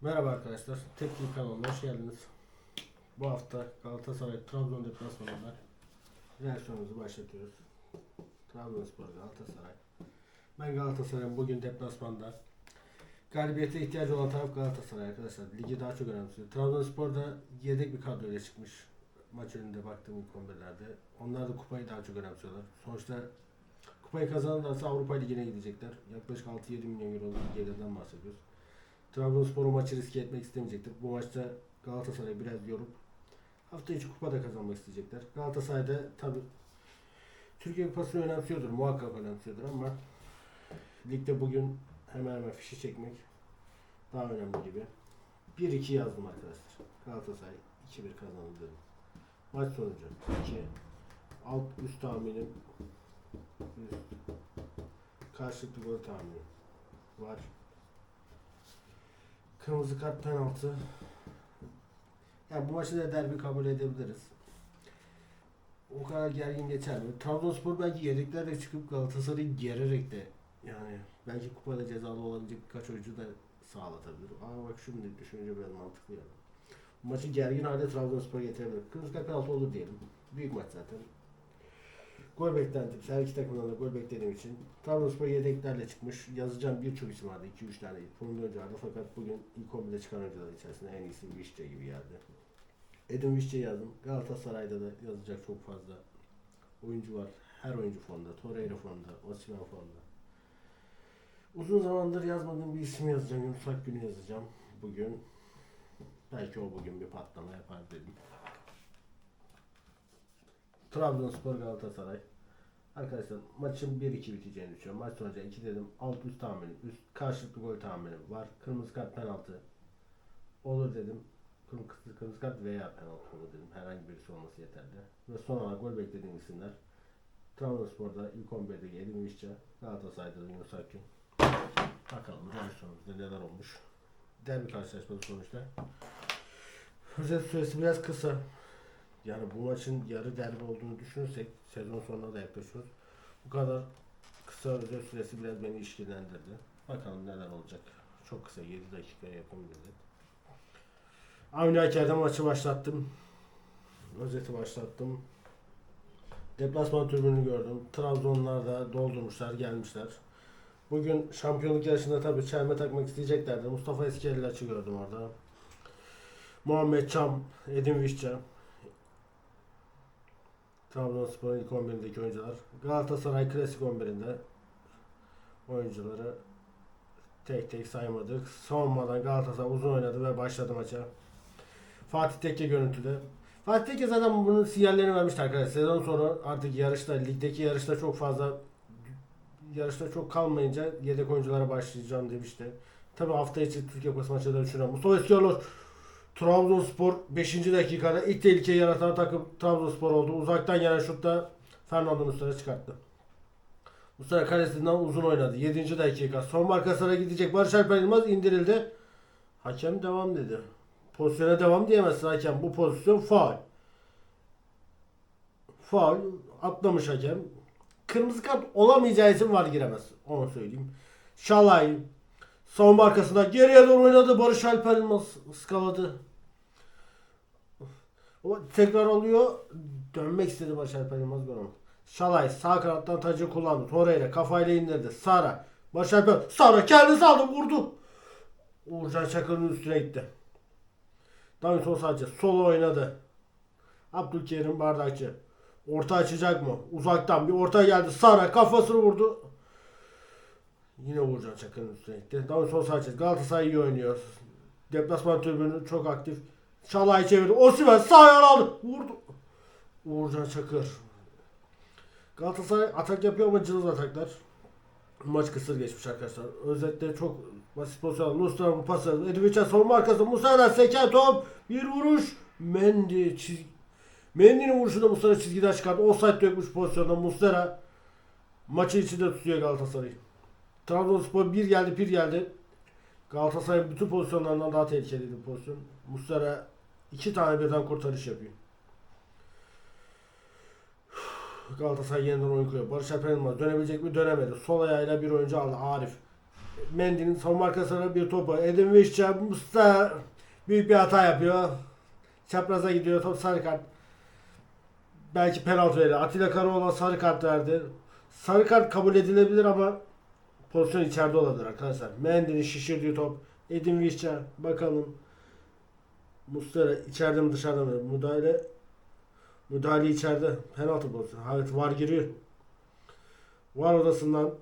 Merhaba arkadaşlar. Tepki kanalına hoş geldiniz. Bu hafta Galatasaray Trabzon deplasmanında reaksiyonumuzu başlatıyoruz. Trabzonspor Galatasaray. Ben Galatasaray'ın bugün deplasmanda galibiyete ihtiyacı olan taraf Galatasaray arkadaşlar. Ligi daha çok önemsiyor. Trabzonspor'da yedek bir kadroyla çıkmış. Maç önünde baktığım ilk 11'lerde. Onlar da kupayı daha çok önemsiyorlar. Sonuçta kupayı kazanırlarsa Avrupa Ligi'ne gidecekler. Yaklaşık 6-7 milyon bir gelirden bahsediyoruz. Trabzonspor'un maçı riske etmek istemeyecektir. Bu maçta Galatasaray biraz yorup hafta içi kupa da kazanmak isteyecekler. Galatasaray'da tabi Türkiye Kupası'nı önemsiyordur. Muhakkak önemsiyordur ama ligde bugün hemen hemen fişi çekmek daha önemli gibi. 1-2 yazdım arkadaşlar. Galatasaray 2-1 kazandı. Maç sonucu 2 alt üst tahminim üst karşılıklı gol tahmini var. Kırmızı kart penaltı. Ya bu maçı da derbi kabul edebiliriz. O kadar gergin geçer mi? Trabzonspor belki yedeklerle çıkıp Galatasaray'ı gererek de yani belki kupada cezalı olabilecek birkaç oyuncu da sağlatabilir. Aa bak şunu da düşününce biraz mantıklı yani. Maçı gergin halde Trabzonspor getirebilir. Kırmızı kart penaltı olur diyelim. Büyük maç zaten. Gol beklentim. Her iki takımdan da gol beklediğim için. Trabzonspor yedeklerle çıkmış. Yazacağım birçok isim vardı. 2-3 tane formda oyuncu vardı. Fakat bugün ilk 11'de çıkan oyuncular içerisinde en iyisi Vişçe gibi geldi. Edin Vişçe yazdım. Galatasaray'da da yazacak çok fazla oyuncu var. Her oyuncu formda. Torreira formda. Osimhen formda. Uzun zamandır yazmadığım bir isim yazacağım. Yunus Akgün'ü yazacağım. Bugün. Belki o bugün bir patlama yapar dedim. Trabzonspor Galatasaray. Arkadaşlar maçın 1-2 biteceğini düşünüyorum. Maç sonucu 2 dedim. Alt üst tahmini, üst karşılıklı gol tahmini var. Kırmızı kart penaltı olur dedim. Kırmızı, kırmızı kart veya penaltı olur dedim. Herhangi birisi olması yeterli. Ve son olarak gol beklediğim isimler. Trabzonspor'da ilk 11'deki Edin Vişça, Galatasaray'da da Yunus Akgün. Bakalım maç sonucunda neler olmuş. Derbi karşılaşması sonuçta. Özet süresi biraz kısa. Yani bu maçın yarı derbi olduğunu düşünürsek sezon sonuna da yaklaşıyoruz. Bu kadar kısa özet süresi biraz beni işkillendirdi. Bakalım neler olacak. Çok kısa 7 dakikaya yakın özet. Avni Aker'de maçı başlattım. Özeti başlattım. Deplasman tribününü gördüm. Trabzonlar da doldurmuşlar, gelmişler. Bugün şampiyonluk yarışında tabii çelme takmak isteyeceklerdi. Mustafa Eskelilaç'ı gördüm orada. Muhammed Çam, Edin Vişça. Trabzonspor'un ilk 11'indeki oyuncular. Galatasaray Klasik 11'inde oyuncuları tek tek saymadık. Savunmadan Galatasaray uzun oynadı ve başladı maça. Fatih Tekke görüntüde. Fatih Tekke zaten bunun sinyallerini vermişti arkadaşlar. Sezon sonu artık yarışta, ligdeki yarışta çok fazla yarışta çok kalmayınca yedek oyunculara başlayacağım demişti. Tabi hafta içi Türkiye Kupası maçları düşünüyorum. Mustafa Eskiyorlar Trabzonspor 5. dakikada ilk tehlikeyi yaratan takım Trabzonspor oldu. Uzaktan gelen şutta Fernando Muslera çıkarttı. Muslera kalesinden uzun oynadı. 7. dakika. Son markasına gidecek. Barış Alper Yılmaz indirildi. Hakem devam dedi. Pozisyona devam diyemezsin hakem. Bu pozisyon faul. Faul. Atlamış hakem. Kırmızı kart olamayacağı için var giremez. Onu söyleyeyim. Şalay. Savunma arkasında geriye doğru oynadı. Barış Alper Yılmaz ıskaladı. O tekrar oluyor. Dönmek istedi Barış Alper Yılmaz gol. Şalay sağ kanattan tacı kullandı. Torreira kafayla indirdi. Sara. Barış Alper. Sara kendisi aldı vurdu. Uğurcan Çakır'ın üstüne gitti. Davinson sadece solo oynadı. Abdülkerim Bardakçı. Orta açacak mı? Uzaktan bir orta geldi. Sara kafasını vurdu. Yine Uğurcan Çakır'ın üstüne gitti. Davinson Sanchez. Galatasaray iyi oynuyor. Deplasman tribünü çok aktif. Şalay çevirdi. Osimhen sağ ayağını aldı. Vurdu. Uğurcan Çakır. Galatasaray atak yapıyor ama cılız ataklar. Maç kısır geçmiş arkadaşlar. Özetle çok basit pozisyon. Muslera'nın pası. Edviç'e savunma arkası. Muslera seken top. Bir vuruş. Mendy çiz... Mendy'nin vuruşunda Muslera çizgiden çıkardı. Offside dökmüş pozisyonda Muslera maçı içinde tutuyor Galatasaray'ı. Trabzonspor bir geldi bir geldi. Galatasaray'ın bütün pozisyonlarından daha tehlikeliydi pozisyon. Muslera iki tane birden kurtarış yapıyor. Galatasaray yeniden oyun kuruyor. Barış Alper Yılmaz dönebilecek mi? Dönemedi. Sol ayağıyla bir oyuncu aldı. Arif. Mendy'nin savunma arkasına bir topu. Edin Vişça Musta büyük bir hata yapıyor. Çapraza gidiyor. Top sarı kart. Belki penaltı verir. Atilla Karaoğlan sarı kart verdi. Sarı kart kabul edilebilir ama pozisyon içeride olabilir arkadaşlar. Mendy'nin şişirdiği top. Edin Vişça bakalım. Muslera içeride mi dışarıda mı? Müdahale müdahale içeride. Penaltı pozisyonu. Evet var giriyor. Var odasından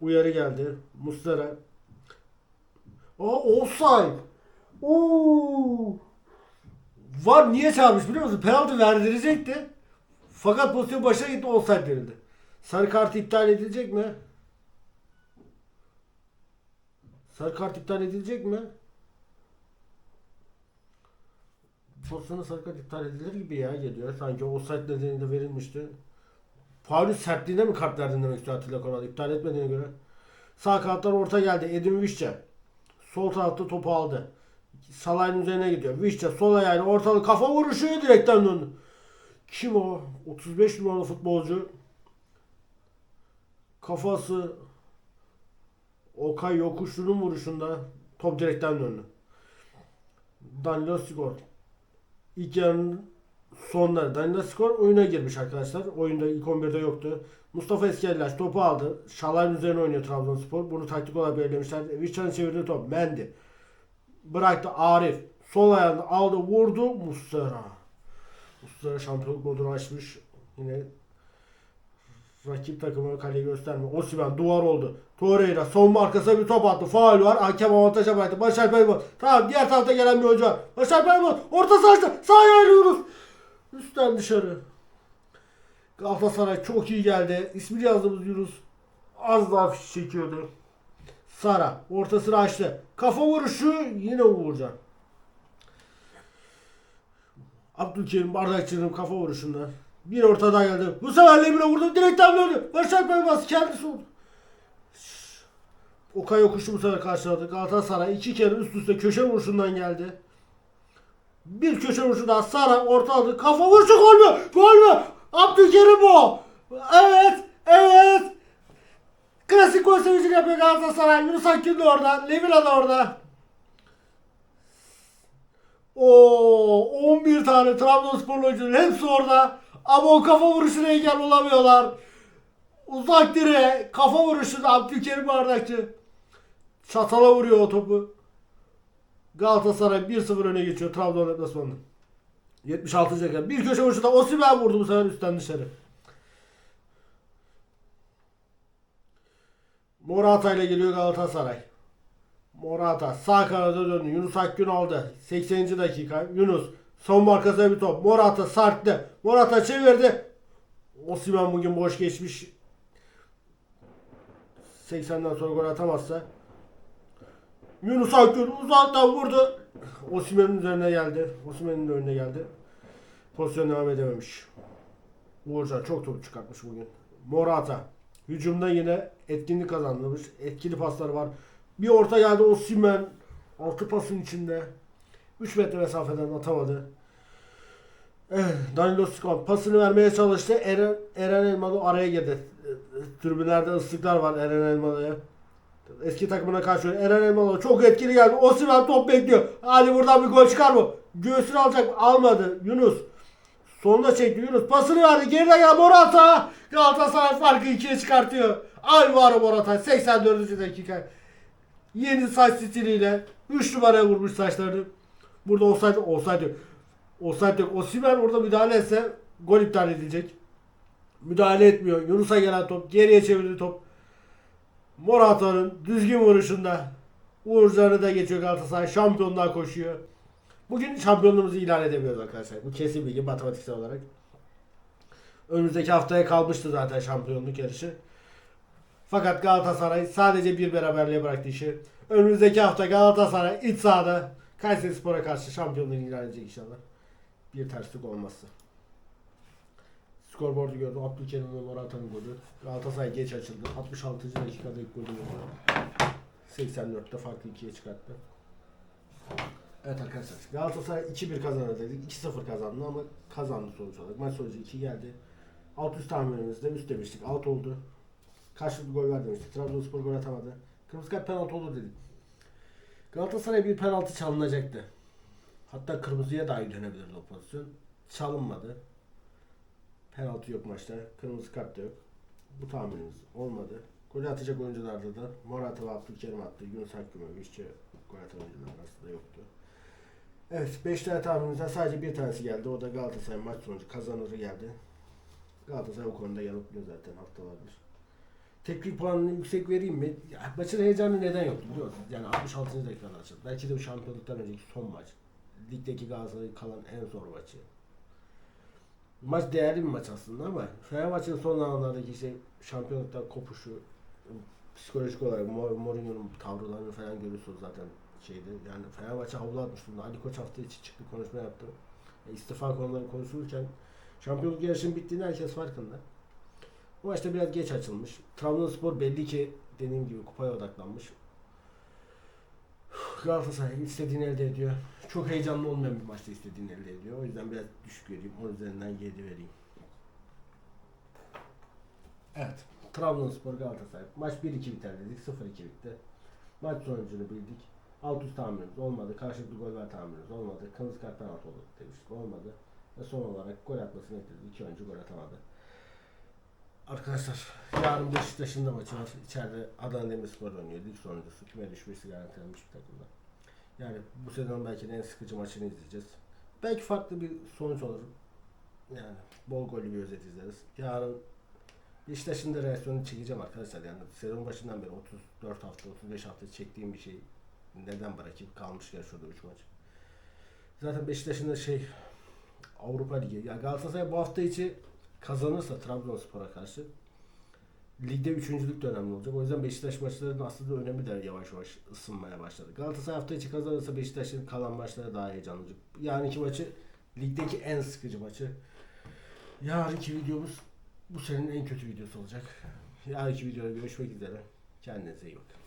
uyarı geldi. Muslera. Aa offside. Oo. Var niye çağırmış biliyor musun? Penaltı verdirecekti. Fakat pozisyon başa gitti offside verildi. Sarı kart iptal edilecek mi? Sarı kart iptal edilecek mi? Pozisyonu sarı iptal edilir gibi ya geliyor. Sanki offside nedeniyle verilmişti. Faulün sertliğine mi kart verdin demek istiyor Atilla Koral. İptal etmediğine göre. Sağ kanattan orta geldi. Edin Vişça. Sol tarafta topu aldı. Salah'ın üzerine gidiyor. Vişça sol ayağıyla ortalı kafa vuruşu direkten döndü. Kim o? 35 numaralı futbolcu. Kafası Okay Yokuşlu'nun vuruşunda top direkten döndü. Danilo Skor. İlk yarının sonları. Danilo Skor oyuna girmiş arkadaşlar. Oyunda ilk 11'de yoktu. Mustafa Eskellaş topu aldı. Şalay'ın üzerine oynuyor Trabzonspor. Bunu taktik olarak belirlemişler. Vişça'nın çevirdiği top. Mendi. Bıraktı Arif. Sol ayağını aldı vurdu. Muslera. Muslera şampiyonluk modunu açmış. Yine rakip takıma kale gösterme. Osimhen duvar oldu. Torreira son arkasına bir top attı. Faul var. Hakem avantaja bıraktı. Başar Payman. Tamam diğer tarafta gelen bir oyuncu var. Başar Payman. Orta sahada. Sağ Yunus. Üstten dışarı. Galatasaray çok iyi geldi. İsmini yazdığımız Yunus az daha fiş çekiyordu. Sara ortasını açtı. Kafa vuruşu yine Uğurcan. Abdülkerim Bardakçı'nın kafa vuruşunda. Bir ortada geldi. Bu sefer Lemine vurdu. Direkten döndü. Başak Baymaz kendisi oldu. Okay yokuşu bu sefer karşıladı. Galatasaray iki kere üst üste köşe vuruşundan geldi. Bir köşe vuruşu daha Sara ortaladı. Kafa vuruşu gol mü? Gol mü? Abdülkerim bu. Evet. Evet. Klasik gol sevincini yapıyor Galatasaray. Yunus Akgün de orada. Lemina da orada. Oo, 11 tane Trabzonspor oyuncunun hepsi orada. Ama o kafa vuruşuna engel olamıyorlar. Uzak direğe kafa vuruşu da Abdülkerim Bardakçı. Çatala vuruyor o topu. Galatasaray 1-0 öne geçiyor Trabzon deplasmanında. 76. dakika. Bir köşe vuruşu da Osimhen vurdu bu sefer üstten dışarı. Morata ile geliyor Galatasaray. Morata sağ kanada döndü. Yunus Akgün aldı. 80. dakika. Yunus son markasına bir top. Morata sarktı. Morata çevirdi. Osimhen bugün boş geçmiş. 80'den sonra gol atamazsa. Yunus Akgün uzaktan vurdu. Osimhen'in üzerine geldi. Osimhen'in önüne geldi. Pozisyon devam edememiş. Uğurcan çok top çıkartmış bugün. Morata. Hücumda yine etkinlik kazandırmış. Etkili pasları var. Bir orta geldi Osimhen. Altı pasın içinde. 3 metre mesafeden atamadı. Evet, Danilo Skor pasını vermeye çalıştı. Eren, Eren Elmalı araya girdi. Tribünlerde ıslıklar var Eren Elmalı'ya. Eski takımına karşı Eren Elmalı çok etkili geldi. Osimhen top bekliyor. Hadi buradan bir gol çıkar mı? Göğsünü alacak mı? Almadı. Yunus. Sonuna çekti Yunus. Pasını verdi. Geride gel Morata. Galatasaray farkı ikiye çıkartıyor. Alvaro Morata 84. dakika. Yeni saç stiliyle 3 numaraya vurmuş saçlarını. Burada olsaydı olsaydı olsaydı yok. Osimhen orada müdahale etse gol iptal edilecek. Müdahale etmiyor. Yunus'a gelen top geriye çevirdi top. Morata'nın düzgün vuruşunda Uğurcan'ı da geçiyor Galatasaray. Şampiyonluğa koşuyor. Bugün şampiyonluğumuzu ilan edemiyoruz arkadaşlar. Bu kesin bilgi matematiksel olarak. Önümüzdeki haftaya kalmıştı zaten şampiyonluk yarışı. Fakat Galatasaray sadece bir beraberliğe bıraktı işi. Önümüzdeki hafta Galatasaray iç sahada Kayseri Spor'a karşı şampiyonluğu ilan edecek inşallah. Bir terslik olmazsa. Skorboardu gördüm. Abdülkerim ve Morata'nın golü. Galatasaray geç açıldı. 66. dakikada ilk golü gördü. 84'te farkı 2'ye çıkarttı. Evet arkadaşlar. Galatasaray 2-1 kazanır dedik. 2-0 kazandı ama kazandı sonuç olarak. Maç sonucu 2 geldi. Alt üst tahminimizde üst demiştik. Alt oldu. Karşılıklı gol var demiştik. Trabzonspor gol atamadı. Kırmızı kart penaltı olur dedik. Galatasaray bir penaltı çalınacaktı. Hatta kırmızıya dahi dönebilirdi o pozisyon. Çalınmadı. Penaltı yok maçta. Kırmızı kart da yok. Bu tahminimiz olmadı. Gol atacak oyuncularda da Morata ve Abdülkerim attı. Yunus Akgün ve Vişçe gol atan oyuncular arasında yoktu. Evet 5 tane tahminimizden sadece bir tanesi geldi. O da Galatasaray maç sonucu kazanırı geldi. Galatasaray o konuda yanıltmıyor zaten haftalardır. Teknik puanını yüksek vereyim mi? Ya, maçın heyecanı neden yoktu biliyor musunuz? Yani 66. dakikada açıldı. Belki de bu şampiyonluktan önceki son maç. Ligdeki Galatasaray'ın kalan en zor maçı. Maç değerli bir maç aslında ama Fenerbahçe'nin son anlardaki işte şampiyonluktan kopuşu psikolojik olarak Mourinho'nun tavırlarını falan görüyorsunuz zaten şeyde. Yani Fenerbahçe havlu atmış. Ali Koç hafta içi çıktı konuşma yaptı. E, istifa konuları konuşulurken şampiyonluk yarışının bittiğini herkes farkında. Bu maçta biraz geç açılmış. Trabzonspor belli ki dediğim gibi kupaya odaklanmış. Galatasaray istediğini elde ediyor. Çok heyecanlı olmayan bir maçta istediğini elde ediyor. O yüzden biraz düşük vereyim. O üzerinden 7 vereyim. Evet. Trabzonspor Galatasaray. Maç 1-2 biter dedik. 0-2 bitti. Maç sonucunu bildik. Alt üst tahminimiz olmadı. Karşılıklı gol ver tahminimiz olmadı. Kırmızı kart penaltı olur demiştik. Olmadı. Ve son olarak gol atmasını bekledik. İki oyuncu gol atamadı. Arkadaşlar yarın Beşiktaş'ın da maçı var. İçeride Adana Demirspor oynuyor. Lig sonuncusu. Küme düşmesi garantilenmiş bir takımda. Yani bu sezon belki de en sıkıcı maçını izleyeceğiz. Belki farklı bir sonuç olur. Yani bol gollü bir özet izleriz. Yarın Beşiktaş'ın da reaksiyonunu çekeceğim arkadaşlar. Yani sezon başından beri 34 hafta, 35 hafta çektiğim bir şey neden bırakıp kalmışken şurada 3 maç. Zaten Beşiktaş'ın da şey Avrupa Ligi. Ya Galatasaray bu hafta içi kazanırsa Trabzonspor'a karşı ligde üçüncülük de önemli olacak. O yüzden Beşiktaş maçlarının aslında önemi de yavaş yavaş ısınmaya başladı. Galatasaray hafta içi kazanırsa Beşiktaş'ın kalan maçları daha heyecanlı olacak. Yarınki maçı ligdeki en sıkıcı maçı. Yarınki videomuz bu senin en kötü videosu olacak. Yarınki videoda görüşmek üzere. Kendinize iyi bakın.